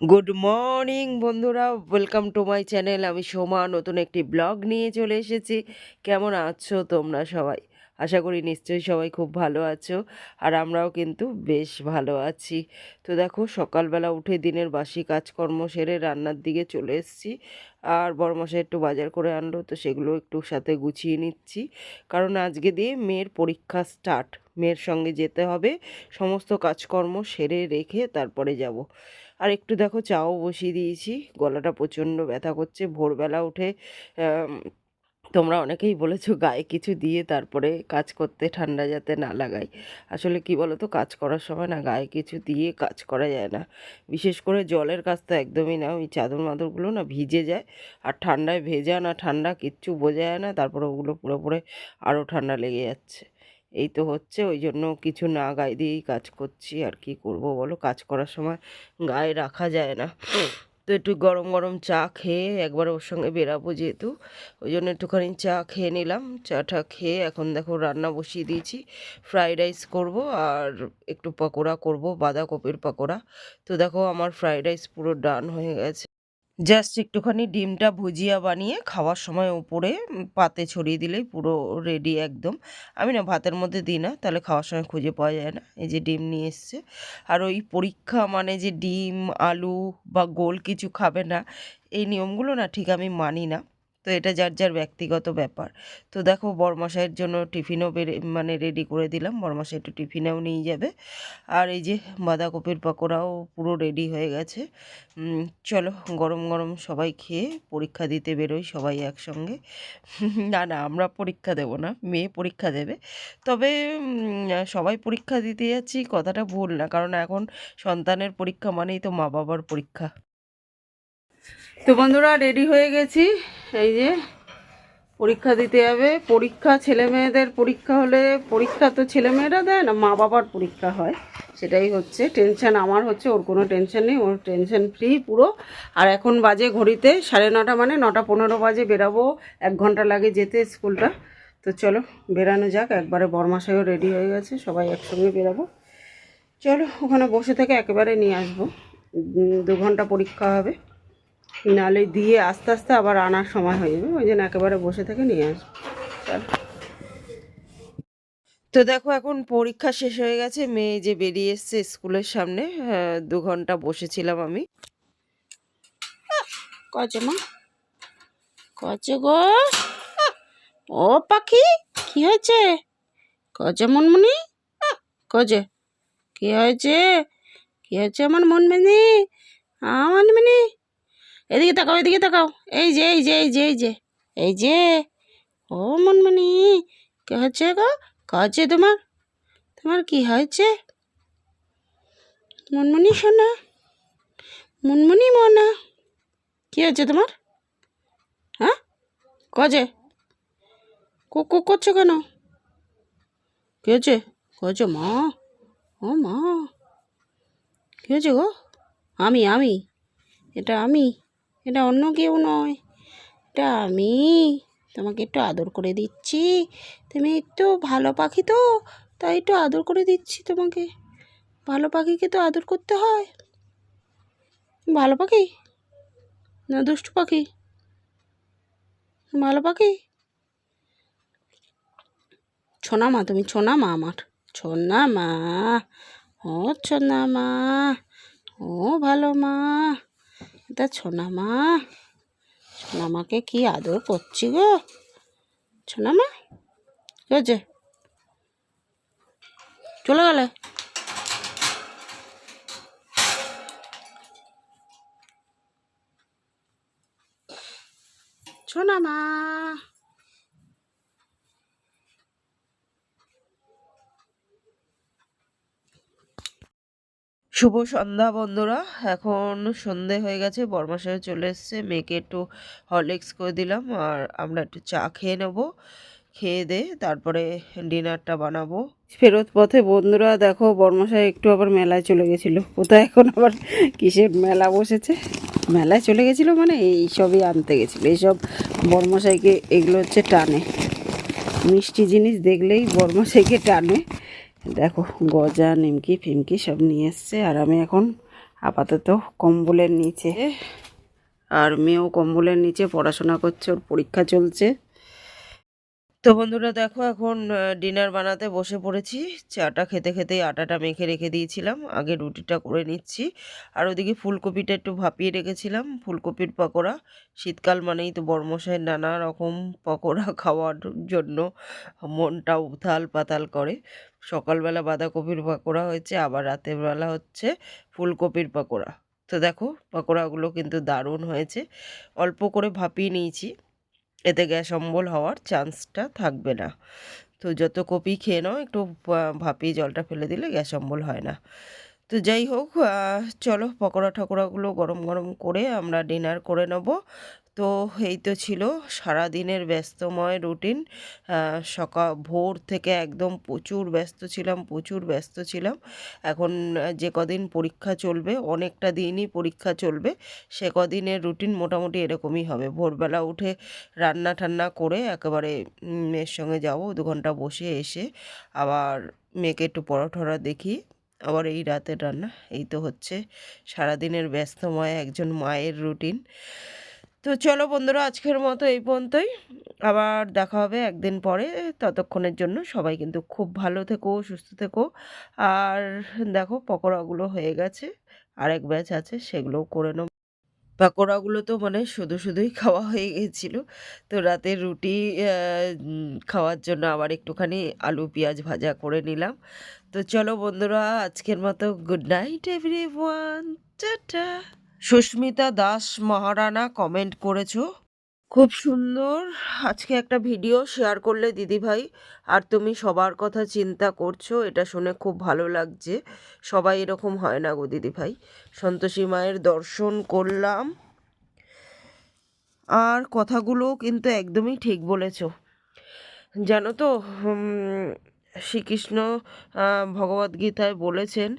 Good morning বন্ধুরা। Welcome to my channel আমি সোমা, নতুন একটি ব্লগ নিয়ে চলে এসেছি। কেমন আছো তোমরা সবাই? আশা করি নিশ্চয়ই সবাই খুব ভালো আছো আর আমরাও কিন্তু বেশ ভালো আছি। তো দেখো, সকালবেলা উঠে দিনের বাসি কাজকর্ম সেরে রান্নার দিকে চলে এসেছি। আর বড়মশাই একটু বাজার করে আনলো, তো সেগুলো একটু সাথে গুছিয়ে নিচ্ছি। কারণ আজকে দিয়ে মেয়ের পরীক্ষা স্টার্ট মেয়ের সঙ্গে যেতে হবে। সমস্ত কাজকর্ম সেরে রেখে তারপরে যাব। আর একটু দেখো, চাও বসিয়ে দিয়েছি। গলাটা প্রচণ্ড ব্যথা করছে। ভোরবেলা উঠে তোমরা অনেকেই বলেছ গায়ে কিছু দিয়ে তারপরে কাজ করতে ঠান্ডা যাতে না লাগাই আসলে কি বলো তো কাজ করার সময় না গায়ে কিছু দিয়ে কাজ করা যায় না। বিশেষ করে জলের কাজ তো একদমই না, ওই চাদর মাদরগুলো না ভিজে যায়। আর ঠান্ডায় ভেজা না ঠান্ডা কিচ্ছু বোঝা যায় না, তারপরে ওগুলো পুরো পুরো আরও ঠান্ডা লেগে যাচ্ছে। এই তো হচ্ছে, ওই জন্য কিছু না গায়ে দিয়েই কাজ করছি। আর কি করব বলো, কাজ করার সময় গায়ে রাখা যায় না। তো একটু গরম গরম চা খেয়ে একবার ওর সঙ্গে বেরাবো যেহেতু। ওই জন্য একটুখানি চা খেয়ে নিলাম। চাটা খেয়ে এখন দেখো রান্না বসিয়ে দিয়েছি। ফ্রায়েড রাইস করব আর একটু পকোড়া করব, বাঁধাকপির পকোড়া। তো দেখো আমার ফ্রায়েড রাইস পুরো ডান হয়ে গেছে। জাস্ট একটুখানি ডিমটা ভুজিয়া বানিয়ে খাওয়ার সময় উপরে পাতে ছড়িয়ে দিলেই পুরো রেডি একদম। আমি না ভাতের মধ্যে দিই না, তাহলে খাওয়ার সময় খুঁজে পাওয়া যায় না। এই যে ডিম নিয়ে এসছে। আর ওই পরীক্ষা মানে যে ডিম, আলু বা গোল কিছু খাবে না, এই নিয়মগুলো না ঠিক আমি মানি না। তো এটা যার যার ব্যক্তিগত ব্যাপার। তো দেখো বরমশাইয়ের জন্য টিফিনও বেড়ে মানে রেডি করে দিলাম। বরমশাই একটু টিফিনেও নিয়ে যাবে। আর এই যে বাঁধাকপির পকোড়াও পুরো রেডি হয়ে গেছে। চলো গরম গরম সবাই খেয়ে পরীক্ষা দিতে বেরোই সবাই একসঙ্গে। না না, আমরা পরীক্ষা দেব না, মেয়ে পরীক্ষা দেবে। তবে সবাই পরীক্ষা দিতে যাচ্ছি, কথাটা ভুল না। কারণ এখন সন্তানের পরীক্ষা মানেই তো মা বাবার পরীক্ষা। তো বন্ধুরা রেডি হয়ে গেছি। এই যে, পরীক্ষা দিতে যাবে পরীক্ষা, ছেলে মেয়েদের পরীক্ষা হলে, পরীক্ষা তো ছেলে মেয়েরা দেয় না, মা বাবার পরীক্ষা হয়। সেটাই হচ্ছে। টেনশন আমার হচ্ছে, ওর কোনো টেনশন নেই, ওর টেনশন ফ্রি পুরো। আর এখন বাজে ঘড়িতে, সাড়ে নটা মানে নটা পনেরো বাজে বেরাবো। এক ঘণ্টা লাগে যেতে স্কুলটা। তো চলো, বেরানো যাক। একবারে বরমাসাইও রেডি হয়ে গেছে, সবাই একসঙ্গে বেরাবো। চলো, ওখানে বসে থেকে একেবারে নিয়ে আসব। দু ঘণ্টা পরীক্ষা হবে। নালে দিয়ে আস্তে আস্তে আবার আনার সময় হয়ে যাবে। ওই জন্য একেবারে বসে থেকে নিয়ে আসব তো দেখো এখন পরীক্ষা শেষ হয়ে গেছে। মেয়ে যে বেরিয়ে এসছে স্কুলের সামনে হ্যাঁ, দু ঘণ্টা বসেছিলাম আমি। কচে মা। গো। ও পাখি কি হয়েছে? কচে মনমনি। কচে কি হয়েছে? কি হয়েছে আমার মনমনি? আমার এদিকে তাকাও এদিকে তাকাও। এই যে এই যে এই যে এই যে এই যে। ও মনমনি কে হচ্ছে গো? কাছে তোমার? তোমার কি হয়েছে? মনমনি শোনা মনমনি মনা। কি হয়েছে তোমার? হ্যাঁ? কজে কুক করছ কেন? কি হয়েছে? কয়েছে মা? ও মা। কি হয়েছে গো? আমি আমি। এটা আমি। এটা অন্য কেউ নয়। এটা আমি। তোমাকে একটু আদর করে দিচ্ছি। তুমি একটু ভালো পাখি তো, তাই একটু আদর করে দিচ্ছি তোমাকে। ভালো পাখিকে তো আদর করতে হয়। ভালো পাখি? না দুষ্টু পাখি? ভালো পাখি? ছোনা মা তুমি ছোনা মা আমার। ছোনা মা ও ছোনা মা ও ভালো মা। এটা ছোনামা, ছোনামাকে ছোনা মাকে কি আদর করছি গো? ছোনামা, কে হয়েছে? চলে গেলে। ছোনা শুভ সন্ধ্যা বন্ধুরা। এখন সন্ধে হয়ে গেছে বরমাসায় চলে এসছে, মেয়েকে একটু হরলিক্স করে দিলাম আর আমরা একটু চা খেয়ে নেব, খেয়ে দে, তারপরে ডিনারটা বানাবো। ফেরত পথে বন্ধুরা, দেখো বর্মশাই একটু আবার মেলায় চলে গেছিল। কোথায় এখন আবার কিসের মেলা বসেছে? মেলায় চলে গেছিল মানে এই সবই আনতে গেছিল। এইসব বর্মশাইকে এগুলো হচ্ছে টানে। মিষ্টি জিনিস দেখলেই বর্মশাইকে টানে। দেখো, গজা, নিমকি, ফিমকি সব নিয়ে এসছে, আর আমি এখন আপাতত কম্বলের নিচে। আর মেয়েও কম্বলের নিচে পড়াশোনা করছে, ওর পরীক্ষা চলছে। তো বন্ধুরা দেখো এখন ডিনার বানাতে বসে পড়েছি। চাটা খেতে খেতেই আটাটা মেখে রেখে দিয়েছিলাম। আগে রুটিটা করে নিচ্ছি। আর ওদিকে ফুলকপিটা একটু ভাপিয়ে রেখেছিলাম। ফুলকপির পকোড়া। শীতকাল মানেই তো বর্মশাই নানা রকম পকোড়া খাওয়ার জন্য মনটা উথাল পাতাল করে। সকালবেলা বাঁধাকপির পকোড়া হয়েছে, আবার রাতের বেলা হচ্ছে ফুলকপির পকোড়া। তো দেখো, পকোড়াগুলো কিন্তু দারুণ হয়েছে। অল্প করে ভাপিয়ে নিয়েছি। এতে গ্যাস অম্বল হওয়ার চান্সটা থাকবে না। তো যত কপি খেয়ে নাও, একটু ভাপিয়ে জলটা ফেলে দিলে গ্যাস অম্বল হয় না। তো যাই হোক চলো পকোড়া ঠকোড়াগুলো গরম গরম করে আমরা ডিনার করে নেব। তো এই তো ছিল সারা দিনের ব্যস্তময় রুটিন। সকাল ভোর থেকে একদম প্রচুর ব্যস্ত ছিলাম, প্রচুর ব্যস্ত ছিলাম। এখন যে কদিন পরীক্ষা চলবে, অনেকটা দিনই পরীক্ষা চলবে, সে কদিনের রুটিন মোটামুটি এরকমই হবে। ভোরবেলা উঠে রান্না টান্না করে একেবারে মেয়ের সঙ্গে যাব, দু ঘণ্টা বসে এসে আবার মেয়েকে একটু পরোঠরা দেখি আবার এই রাতের রান্না। এই তো হচ্ছে সারাদিনের ব্যস্তময়, একজন মায়ের রুটিন। তো চলো বন্ধুরা, আজকের মতো এই পর্যন্তই। আবার দেখা হবে একদিন পরে। ততক্ষণের জন্য সবাই কিন্তু খুব ভালো থেকো, সুস্থ থেকো। আর দেখো, পকোড়াগুলো হয়ে গেছে। আরেক ব্যাচ আছে, সেগুলোও করে নেব পাকোড়াগুলো তো মানে শুধু শুধুই খাওয়া হয়ে গেছিল। তো রাতের রুটি খাওয়ার জন্য আবার একটুখানি আলু পেঁয়াজ ভাজা করে নিলাম। তো চলো বন্ধুরা, আজকের মতো good night everyone tata. Susmita Das Maharana comment করেছ? খুব সুন্দর। আজকে একটা ভিডিও শেয়ার করলে দিদিভাই আর তুমি সবার কথা চিন্তা করছ, এটা শুনে খুব ভালো লাগছে। সবাই এরকম হয় না গো দিদিভাই সন্তোষী মায়ের দর্শন করলাম। আর কথাগুলো কিন্তু একদমই ঠিক বলেছ। জানো তো শ্রীকৃষ্ণ ভগবদ্গীতায় বলেছেন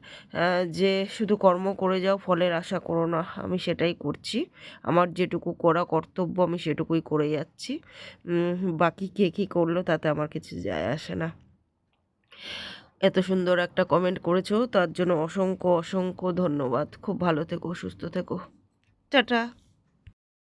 যে শুধু কর্ম করে যাও, ফলের আশা করো না। আমি সেটাই করছি। আমার যেটুকু করা কর্তব্য, আমি সেটুকুই করে যাচ্ছি। বাকি কে কী করল তাতে আমার কিছু যায় আসে না। এত সুন্দর একটা কমেন্ট করেছ, তার জন্য অসংখ্য অসংখ্য ধন্যবাদ। খুব ভালো থেকো, সুস্থ থেকো। টাটা।